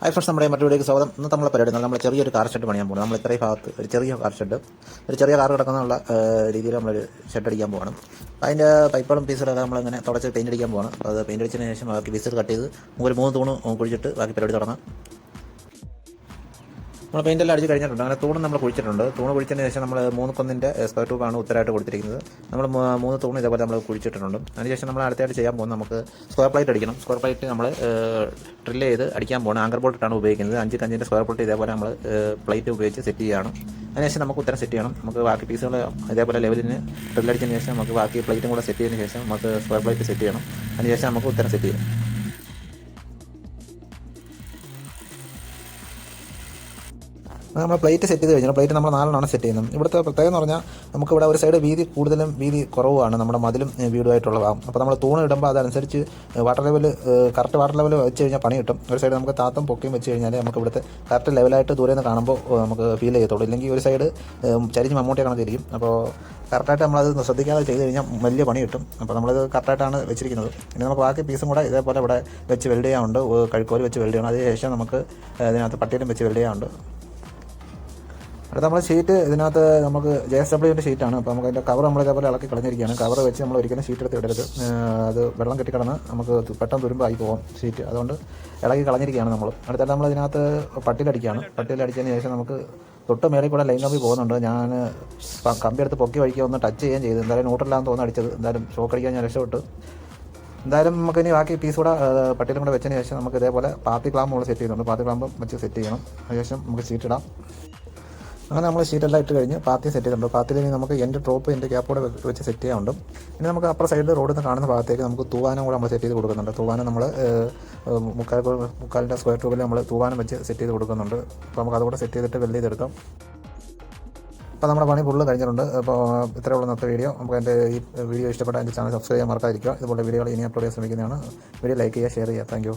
Hi friends നമ്മുടെ മറ്റു വീഡിയോക്ക് സ്വാഗതം. ഇന്ന് നമ്മളെ പരിപാടി നമ്മൾ ചെറിയൊരു കാർ ഷെഡ് പണിയാൻ പോകുന്നത് നമ്മൾ ഇത്രയും ഭാഗത്ത് ഒരു ചെറിയ കാർ ഷെഡ് ഒരു ചെറിയ കാർ കിടക്കുന്നുള്ള രീതിയിൽ നമ്മളൊരു ഷെഡ് അടിക്കാൻ പോകണം അതിന്റെ പൈപ്പുകളും പീസുകളൊക്കെ നമ്മളിങ്ങനെ തുടച്ച് പെയിന്റ് അടിക്കാൻ പോകണം അത് പെയിന്റ് അടിച്ചതിന് ശേഷം ബാക്കി പീസുകൾ കട്ട് ചെയ്ത് മൂന്ന് തൂണ് കുഴിച്ചിട്ട് ബാക്കി പരിപാടി തുടങ്ങാം. നമ്മൾ പെയിന്റ് എല്ലാം അടിച്ച് കഴിഞ്ഞിട്ടുണ്ട്. അങ്ങനെ തൂണ് നമ്മൾ കുഴിച്ചിട്ടുണ്ട്. തൂണ് കുഴിച്ചതിന് ശേഷം നമ്മൾ മൂന്ന് കൊന്നിന്റെ സ്ക്വയർ ട്യൂബാണ് ഉത്തരമായിട്ട് കൊടുത്തിരിക്കുന്നത്. നമ്മൾ മൂന്ന് തൂണ് ഇതേപോലെ നമ്മൾ കുഴിച്ചിട്ടുണ്ട് അതിനുശേഷം നമ്മൾ അടുത്തായിട്ട് ചെയ്യാൻ പോകുന്നത് നമുക്ക് സ്ക്വയർ പ്ലേറ്റ് അടിക്കണം. സ്ക്വയർ പ്ലേറ്റ് നമ്മൾ ഡ്രില്ല് ചെയ്ത് അടിക്കാൻ പോകണം ആങ്കർ ബോൾട്ടാണ് ഉപയോഗിക്കുന്നത്. അഞ്ച് കഞ്ചിന്റെ സ്ക്വയർ പ്ലേറ്റ് ഇതേപോലെ നമ്മൾ പ്ലേറ്റ് ഉപയോഗിച്ച് സെറ്റ് ചെയ്യണം അതിന് ശേഷം നമുക്ക് ഉത്തരം സെറ്റ് ചെയ്യണം. നമുക്ക് ബാക്കി പീസുകൾ ഇതേപോലെ ലെവലിന് ഡ്രില്ലടിച്ചതിന് ശേഷം നമുക്ക് ബാക്കി പ്ലേറ്റും കൂടെ സെറ്റ് ചെയ്തതിന് ശേഷം നമുക്ക് സ്ക്വയർ പ്ലേറ്റ് സെറ്റ് ചെയ്യണം. അതിനുശേഷം നമുക്ക് ഉത്തരം സെറ്റ് ചെയ്യാം. നമ്മൾ പ്ലേറ്റ് സെറ്റ് ചെയ്ത് കഴിഞ്ഞാൽ പ്ലേറ്റ് നമ്മൾ നാലെണ്ണമാണ് സെറ്റ് ചെയ്യുന്നത്. ഇവിടുത്തെ പ്രത്യേകത എന്ന് പറഞ്ഞാൽ നമുക്ക് ഇവിടെ ഒരു സൈഡ് വീതി കൂടുതലും വീതി കുറവാണ് നമ്മുടെ മതിലും വീടുമായിട്ടുള്ളതാകും അപ്പോൾ നമ്മൾ തൂണ് ഇടുമ്പോൾ അതനുസരിച്ച് water level correct water level വെച്ച് കഴിഞ്ഞാൽ പണി കിട്ടും. ഒരു സൈഡ് നമുക്ക് താത്തം പൊക്കിയും വെച്ച് കഴിഞ്ഞാൽ നമുക്ക് ഇവിടുത്തെ കറക്റ്റ് ലെവലായിട്ട് ദൂരെ നിന്ന് കാണുമ്പോൾ നമുക്ക് ഫീൽ ചെയ്യത്തുള്ളൂ. ഇല്ലെങ്കിൽ ഒരു സൈഡ് ചരിഞ്ഞ് മമ്മൂട്ടി കണക്കിരിക്കും അപ്പോൾ കറക്റ്റായിട്ട് നമ്മളത് ശ്രദ്ധിക്കാതെ ചെയ്ത് കഴിഞ്ഞാൽ വലിയ പണി കിട്ടും. അപ്പോൾ നമ്മളത് കറക്റ്റായിട്ടാണ് വെച്ചിരിക്കുന്നത്. ഇനി നമുക്ക് ബാക്കി പീസും കൂടെ ഇതേപോലെ ഇവിടെ വെച്ച് വെൽഡ് ചെയ്യാനുണ്ട്. ഏഹ്, കഴുക്കോൽ വെച്ച് വെൽഡ് ചെയ്യണം. അതിനുശേഷം നമുക്ക് ഇതിനകത്ത് പട്ടിയിലും വെച്ച് വെൽഡ് ചെയ്യാനുണ്ട്. അടുത്ത നമ്മൾ ഷീറ്റ് ഇതിനകത്ത് നമുക്ക് ജെ എസ് ഡബ്ല്യുവിന്റെ ഷീറ്റാണ് അപ്പോൾ നമുക്ക് അതിന്റെ കവർ നമ്മൾ ഇതേപോലെ ഇളക്കി കളഞ്ഞിരിക്കുകയാണ്. കവർ വെച്ച് നമ്മൾ ഒരിക്കലും ഷീറ്റ് എടുത്ത് ഇടരുത്. അത് വെള്ളം കെട്ടിക്കിടന്ന് നമുക്ക് പെട്ടെന്ന് തുരുമ്പായി പോകും ഷീറ്റ് അതുകൊണ്ട് ഇളക്കി കളഞ്ഞിരിക്കുകയാണ് നമ്മൾ. അടുത്തായിട്ട് നമ്മൾ ഇതിനകത്ത് പട്ടിയിലടിക്കുകയാണ് പട്ടിയിലടിച്ചതിന് ശേഷം നമുക്ക് തൊട്ട് മേളിൽ കൂടെ ലൈൻ കമ്പി പോകുന്നുണ്ട്. ഞാൻ കമ്പി എടുത്ത് പൊക്കി വഴിക്കുക ഒന്ന് ടച്ച് ചെയ്യുകയും ചെയ്തു. എന്തായാലും ന്യൂട്രലാന്ന് തോന്നുന്നു അടിച്ചത്. എന്തായാലും ഷോക്ക് അടിക്കാൻ ഞാൻ രക്ഷപ്പെട്ടു. എന്തായാലും നമുക്ക് ഇനി ബാക്കി പീസ് കൂടെ പട്ടിയിലും കൂടെ വെച്ചതിന് ശേഷം നമുക്ക് ഇതേപോലെ പാത്തി ക്ലാമ്പ് നമ്മൾ സെറ്റ് ചെയ്യുന്നുണ്ട്. പാത്തി ക്ലാമ്പ് വെച്ച് സെറ്റ് ചെയ്യണം. അതിനുശേഷം നമുക്ക് ഷീറ്റ് ഇടാം. അങ്ങനെ നമ്മൾ ഷീറ്റെല്ലാം ഇട്ട് കഴിഞ്ഞ് പാത്തി സെറ്റ് ചെയ്തിട്ടുണ്ട്. പാത്തിയിൽ ഇനി നമുക്ക് എന്റെ ടോപ്പ് എന്റെ ക്യാപ്പോടെ വെച്ച് സെറ്റ് ചെയ്യാനുണ്ട്. ഇനി നമുക്ക് അപ്പുറ സൈഡിൽ റോഡിൽ നിന്ന് കാണുന്ന ഭാഗത്തേക്ക് നമുക്ക് തൂവാനം കൂടെ നമ്മൾ സെറ്റ് ചെയ്ത് കൊടുക്കുന്നുണ്ട്. തൂവാനം നമ്മൾ മുക്കാൽ മുക്കാലിന്റെ സ്ക്വയർ ട്യൂബിൽ നമ്മൾ തൂവാനം വെച്ച് സെറ്റ് ചെയ്ത് കൊടുക്കുന്നുണ്ട്. അപ്പോൾ നമുക്ക് അതുകൂടെ സെറ്റ് ചെയ്തിട്ട് വെല്ല് ചെയ്തെടുക്കാം അപ്പോൾ നമ്മുടെ പണി ഫുള്ള് കഴിഞ്ഞിട്ടുണ്ട്. അപ്പോൾ ഇത്രയേ ഉള്ളൂ ഇന്നത്തെ വീഡിയോ നമുക്ക് എന്റെ ഈ വീഡിയോ ഇഷ്ടപ്പെട്ട എന്റെ ചാനൽ സബ്സ്ക്രൈബ് ചെയ്യാൻ മറക്കാതിരിക്കുക. ഇതുപോലെ വീഡിയോകൾ ഇനി അപ്ലോഡ് ചെയ്യാൻ ശ്രമിക്കുന്നതാണ്. വീഡിയോ ലൈക്ക് ചെയ്യുക ഷെയർ ചെയ്യുക. താങ്ക്